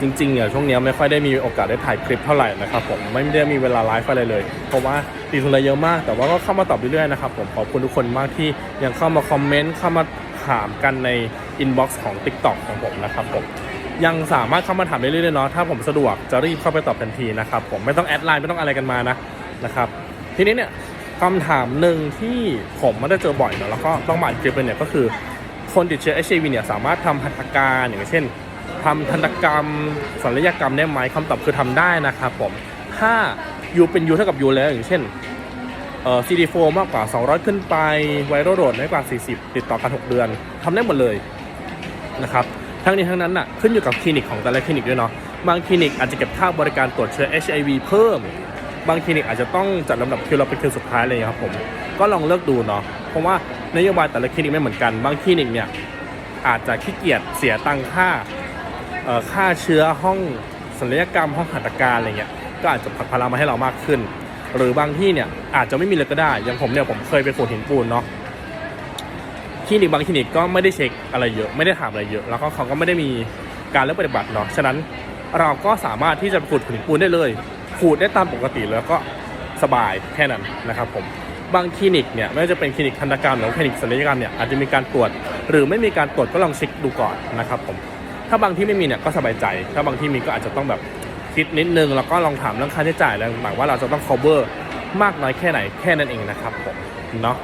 จริงๆเนี่ยช่วงนี้ไม่ค่อยได้มีโอกาสได้ถ่ายคลิปเท่าไหร่นะครับผมไม่ได้มีเวลาไลฟ์อะไรเลย เพราะว่าตีทุนอะไรเยอะมาก แต่ว่าก็เข้ามาตอบเรื่อยๆนะครับผมขอบคุณทุกคนมากที่ยังเข้ามาคอมเมนต์เข้ามาถามกันในอินบ็อกซ์ของ TikTok ของผมนะครับผมยังสามารถเข้ามาถามได้เรื่อยๆเนาะถ้าผมสะดวกจะรีบเข้าไปตอบทันทีนะครับผมไม่ต้องแอดไลน์ไม่ต้องอะไรกันมานะนะครับทีนี้เนี่ยคำถามหนึ่งที่ผมไม่ได้เจอบ่อยเนาะแล้วก็ต้องมาอัดคลิปเลยเนี่ยก็คือคนติดเชื้อ HIV เนี่ยสามารถทำหัตถการอย่างเช่น ทำทันตกรรมศัลยกรรมได้ไหมคำตอบคือทำได้นะครับผมถ้ายูเป็นยูเท่ากับยูแล้วอย่างเช่นเอ่อ CD4 มากกว่า 200 ขึ้นไปไวรัลโดดน้อยกว่า 40 ติดต่อกัน 6 เดือนทำได้หมดเลยนะครับทั้งนี้ทั้งนั้นน่ะขึ้นอยู่กับคลินิกของแต่ละคลินิกด้วยเนาะบางคลินิกอาจจะเก็บค่าบริการตรวจเชื้อ HIV เพิ่ม บางคลินิกอาจจะต้องจัดลำดับคิวเราเป็นคิวสุดท้ายเลยครับผมก็ลองเลือกดูเนาะเพราะว่านโยบายแต่ละคลินิกไม่เหมือนกัน บางคลินิกเนี่ยอาจจะขี้เกียจเสียตังค่า ค่าเชื้อห้องศัลยกรรมห้องหัตถการอะไรเงี้ยก็อาจจะผักภาระมาให้เรามากขึ้น หรือบางที่เนี่ยอาจจะไม่มีเลยก็ได้อย่างผมเนี่ยผมเคยไปขูดหินปูนเนาะคลินิกบางคลินิกก็ไม่ได้เช็คอะไรเยอะไม่ได้ถามอะไรเยอะ แล้วก็เขาก็ไม่ได้มีการเลือกปฏิบัติเนาะฉะนั้นเราก็สามารถที่จะขูดหินปูนได้เลยขูดได้ตามปกติแล้วก็สบายแค่นั้นนะครับผมบางคลินิกเนี่ยไม่ว่าจะเป็นคลินิกทันตกรรมหรือคลินิกศัลยกรรมเนี่ยอาจจะมีการตรวจ หรือไม่มีการตรวจก็ลองเช็คดูก่อนนะครับผม ถ้าบางที่ไม่มีเนี่ยก็สบายใจ ถ้าบางที่มีก็อาจจะต้องแบบคิดนิดนึง แล้วก็ลองถามเรื่องค่าใช้จ่ายอะไรต่างๆว่าเราจะต้อง cover มากน้อยแค่ไหนแค่นั้นเองนะครับผมเนาะ